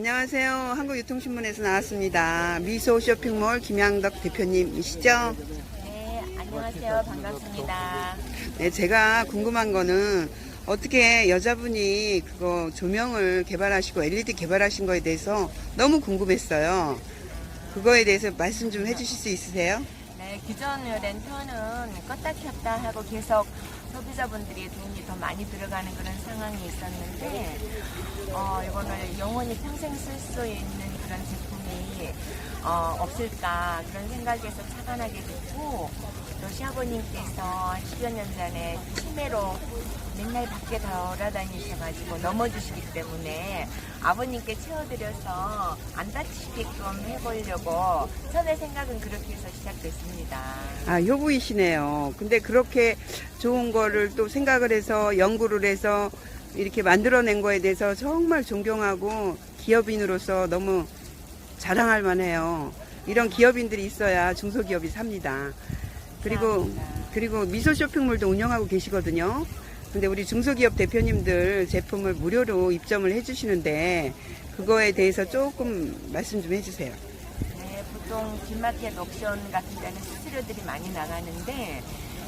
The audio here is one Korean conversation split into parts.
안녕하세요. 한국유통신문에서 나왔습니다. 미소 쇼핑몰 김양덕 대표님이시죠? 네, 안녕하세요. 반갑습니다. 네, 제가 궁금한 거는 어떻게 여자분이 그거 조명을 개발하시고 LED 개발하신 거에 대해서 너무 궁금했어요. 그거에 대해서 말씀 좀 해주실 수 있으세요? 네, 기존 랜턴은 껐다 켰다 하고 계속 소비자분들이 돈이 더 많이 들어가는 그런 상황이 있었는데, 어, 이거는 영원히 평생 쓸 수 있는 그런 제품이 어, 없을까 그런 생각에서 착안하게 됐고, 또 시아버님께서 10여 년 전에 치매로 맨날 밖에 돌아다니셔가지고 넘어지시기 때문에 아버님께 채워드려서 안 다치게끔 해보려고 처음에 생각은 그렇게 해서 시작됐습니다. 아, 효부이시네요. 근데 그렇게 좋은 거를 또 생각을 해서 연구를 해서 이렇게 만들어낸 거에 대해서 정말 존경하고 기업인으로서 너무 자랑할 만해요. 이런 기업인들이 있어야 중소기업이 삽니다. 그리고. 그리고 미소 쇼핑몰도 운영하고 계시거든요. 근데 우리 중소기업 대표님들 제품을 무료로 입점을 해주시는데 그거에 대해서 조금 말씀 좀 해주세요. 네, 보통 뒷마켓 옥션 같은 데는 수수료들이 많이 나가는데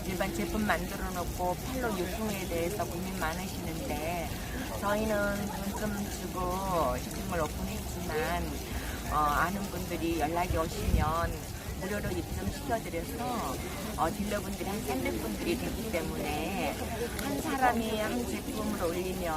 일반 제품 만들어 놓고 팔로 유통에 대해서 고민 많으시는데 저희는 돈 좀 주고 쇼핑몰 오픈했지만 어, 아는 분들이 연락이 오시면 무료로 입점시켜드려서 어, 딜러분들이 한 300분들이 되기 때문에 한 사람이 한 제품을 올리면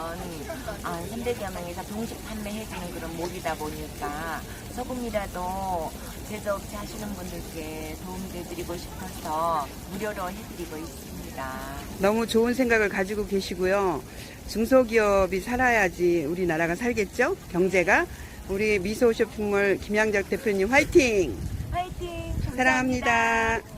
아, 300여 명에서 동시 판매해주는 그런 몰이다 보니까 조금이라도 제조업체 하시는 분들께 도움드리고 싶어서 무료로 해드리고 있습니다. 너무 좋은 생각을 가지고 계시고요. 중소기업이 살아야지 우리나라가 살겠죠? 경제가. 우리 미소 쇼핑몰 김양작 대표님 화이팅! 사랑합니다.